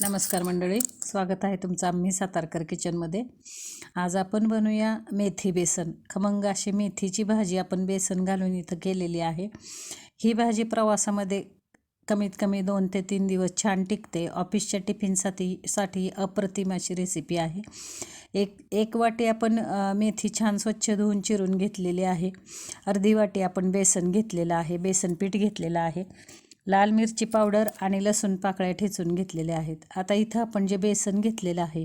नमस्कार मंडळी स्वागत आहे तुमचं आम्ही सातारकर किचनमध्ये. आज आपण बनवूया मेथी बेसन. खमंग अशी मेथीची भाजी आपण बेसन घालून इथं केलेली आहे. ही भाजी प्रवासामध्ये कमीत कमी दोन ते तीन दिवस छान टिकते. ऑफिसच्या टिफिनसाठी साठी अप्रतिम अशी रेसिपी आहे. एक एक वाटी आपण मेथी छान स्वच्छ धुवून चिरून घेतलेली आहे. अर्धी वाटी आपण बेसन घेतलेलं आहे. बेसन पीठ घेतलेलं आहे. लाल मिरची पावडर आणि लसूण पाकळ्या ठेचून घेतलेल्या आहेत. आता इथं आपण जे बेसन घेतलेलं आहे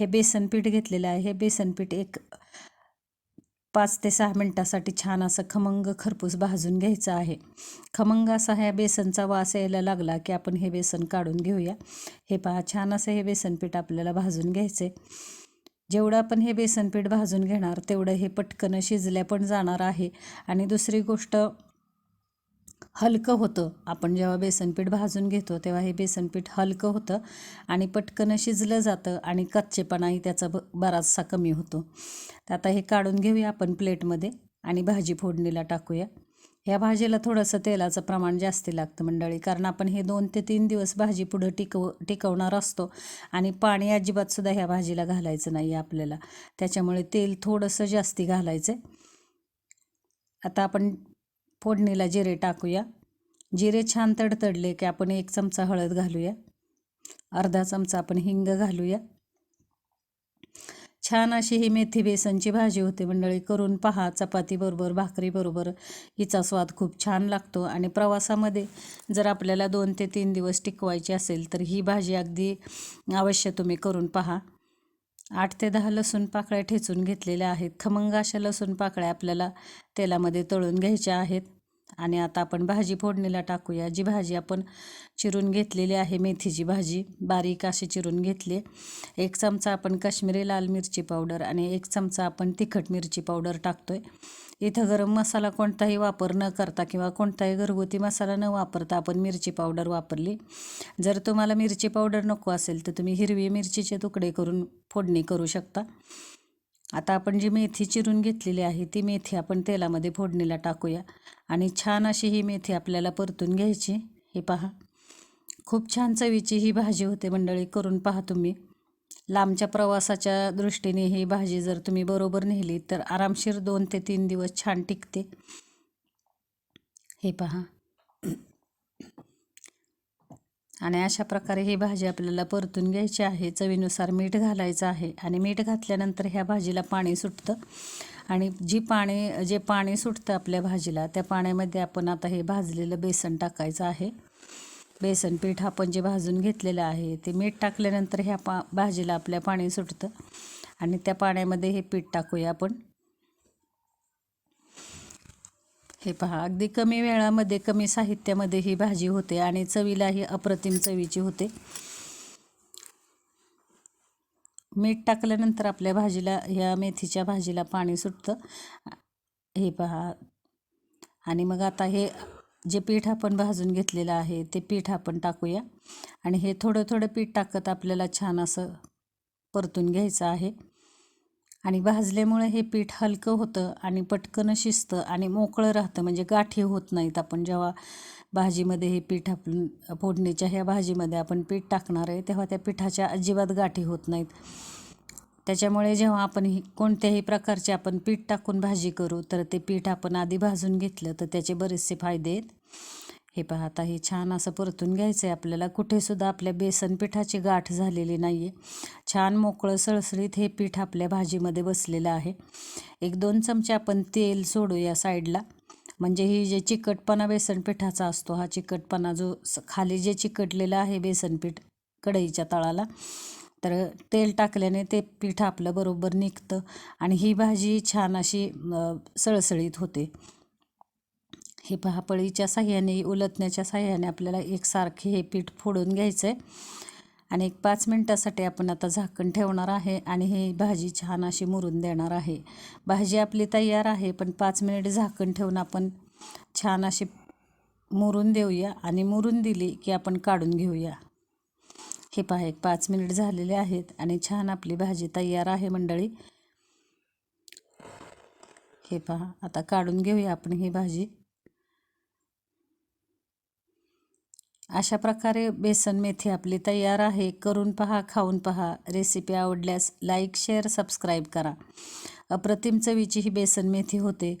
हे बेसन पीठ घेतलेलं आहे. हे बेसन पीठ एक पाच ते सहा मिनटासाठी छान असं खमंग खरपूस भाजून घ्यायचं आहे. खमंग असा ह्या बेसनचा वास यायला लागला की आपण हे बेसन काढून घेऊया. हे पहा छान असं हे बेसन पीठ आपल्याला भाजून घ्यायचं जेवढं आपण हे बेसन पीठ भाजून घेणार तेवढं हे पटकन शिजल्या पण जाणार आहे. आणि दुसरी गोष्ट हलकं होतं. आपण जेव्हा बेसनपीठ भाजून घेतो तेव्हा हे बेसनपीठ हलकं होतं आणि पटकन शिजलं जातं आणि कच्चेपणाही त्याचा ब बराचसा कमी होतो. तर आता हे काढून घेऊया आपण प्लेटमध्ये आणि भाजी फोडणीला टाकूया. ह्या भाजीला थोडंसं तेलाचं प्रमाण जास्ती लागतं मंडळी कारण आपण हे दोन ते तीन दिवस भाजी पुढं टिकव टिकवणार असतो आणि पाणी अजिबातसुद्धा ह्या भाजीला घालायचं नाही आहे आपल्याला. त्याच्यामुळे तेल थोडंसं जास्ती घालायचं आता आपण फोडणीला जिरे टाकूया. जिरे छान तडतडले की आपण एक चमचा हळद घालूया. अर्धा चमचा आपण हिंग घालूया. छान अशी ही मेथी बेसनची भाजी होते मंडळी. करून पहा चपातीबरोबर भाकरीबरोबर हिचा स्वाद खूप छान लागतो आणि प्रवासामध्ये जर आपल्याला दोन ते तीन दिवस टिकवायची असेल तर ही भाजी अगदी अवश्य तुम्ही करून पहा. आठ ते दहा लसूण पाकळ्या ठेचून घेतलेल्या आहेत. खमंग अशा लसूण पाकळ्या आपल्याला तेलामध्ये तळून घ्यायच्या आहेत. आणि आता आपण भाजी फोडणीला टाकूया. जी भाजी आपण चिरून घेतलेली आहे मेथीची भाजी बारीक अशी चिरून घेतली. एक चमचा आपण काश्मीरी लाल मिरची पावडर आणि एक चमचा आपण तिखट मिरची पावडर टाकतोय. इथं गरम मसाला कोणताही वापर न करता किंवा कोणताही घरगुती मसाला न वापरता आपण मिरची पावडर वापरली. जर तुम्हाला मिरची पावडर नको असेल तर तुम्ही हिरवी मिरचीचे तुकडे करून फोडणी करू शकता. आता आपण जी मेथी चिरून घेतलेली आहे ती मेथी आपण तेलामध्ये फोडणीला टाकूया. आणि छान अशी ही मेथी आपल्याला परतून घ्यायची. हे पहा. खूप छान चवीची ही भाजी होते मंडळी करून पहा तुम्ही. लांबच्या प्रवासाच्या दृष्टीने ही भाजी जर तुम्ही बरोबर नेली तर आरामशीर दोन ते तीन दिवस छान टिकते. हे पहा. आणि अशा प्रकारे ही भाजी आपल्याला परतून घ्यायची आहे. चवीनुसार मीठ घालायचं आहे आणि मीठ घातल्यानंतर ह्या भाजीला पाणी सुटतं. आणि जी पाणी जे पाणी सुटतं आपल्या भाजीला त्या पाण्यामध्ये आपण आता हे भाजलेलं बेसन टाकायचं आहे. बेसन पीठ आपण जे भाजून घेतलेलं आहे ते मीठ टाकल्यानंतर ह्या पा भाजीला आपल्या पाणी सुटतं. आणि त्या पाण्यामध्ये हे पीठ टाकूया आपण. हे पहा अगदी कमी वेळामध्ये कमी साहित्यामध्ये ही भाजी होते आणि चवीलाही अप्रतिम चवीची होते. मीठ टाकल्यानंतर आपल्या भाजीला ह्या मेथीच्या भाजीला पाणी सुटतं. हे पहा. आणि मग आता हे जे पीठ आपण भाजून घेतलेलं आहे ते पीठ आपण टाकूया. आणि हे थोडं थोडं पीठ टाकत आपल्याला छान असं परतून घ्यायचं आहे. आणि भाजल्यामुळे हे पीठ हलकं होतं आणि पटकन शिजतं आणि मोकळं राहतं. म्हणजे गाठी होत नाहीत. आपण जेव्हा भाजीमध्ये हे पीठ आपण फोडणीच्या ह्या भाजीमध्ये आपण पीठ टाकणार आहे तेव्हा त्या पिठाच्या अजिबात गाठी होत नाहीत. त्याच्यामुळे जेव्हा आपण ही कोणत्याही प्रकारचे आपण पीठ टाकून भाजी करू तर ते पीठ आपण आधी भाजून घेतलं तर त्याचे बरेचसे फायदे आहेत. हे पहा आता हे छान असं परतून घ्यायचं आहे आपल्याला कुठेसुद्धा आपल्या बेसन पिठाची गाठ झालेली नाही आहे छान मोकळं सळसळीत हे पीठ आपल्या भाजीमध्ये बसलेलं आहे. एक दोन चमचे आपण तेल सोडूया साईडला. म्हणजे ही जे चिकटपणा बेसन पिठाचा असतो हा चिकटपणा जो स खाली जे चिकटलेलं आहे बेसन पीठ कढईच्या तळाला तर तेल टाकल्याने ते पीठ आपलं बरोबर निघतं आणि ही भाजी छान अशी सळसळीत होते. हे पहा पळीच्या साह्याने उलटण्याच्या साह्याने आपल्याला एकसारखे हे पीठ फोडून घ्यायचं आहे आणि एक पाच मिनटासाठी आपण आता झाकण ठेवणार आहे आणि ही भाजी छान अशी मुरून देणार आहे. भाजी आपली तयार आहे पण पाच मिनिट झाकण ठेवून आपण छान अशी मुरून देऊया आणि मुरून दिली की आपण काढून घेऊया. हे पहा एक पाच मिनिट झालेले आहेत आणि छान आपली भाजी तयार आहे मंडळी. हे पहा आता काढून घेऊया आपण ही भाजी. अशा प्रकारे बेसन मेथी आपली तयार आहे. करून पहा खाऊन पहा. रेसिपी आवडल्यास लाईक शेअर सबस्क्राईब करा. अप्रतिम चवीची ही बेसन मेथी होते.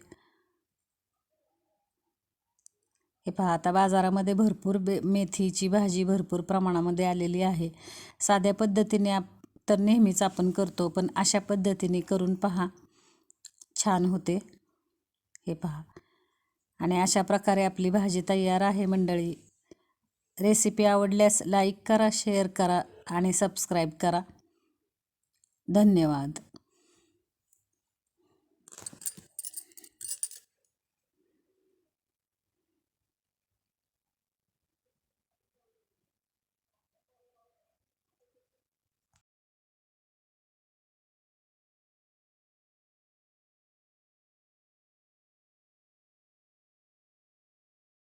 हे पहा आता बाजारामध्ये भरपूर बे मेथीची भाजी भरपूर प्रमाणामध्ये आलेली आहे. साध्या पद्धतीने आप तर नेहमीच आपण करतो पण अशा पद्धतीने करून पहा. छान होते. हे पहा. आणि अशा प्रकारे आपली भाजी तयार आहे मंडळी. रेसिपी आवडल्यास लाईक करा शेअर करा आणि सबस्क्राईब करा. धन्यवाद.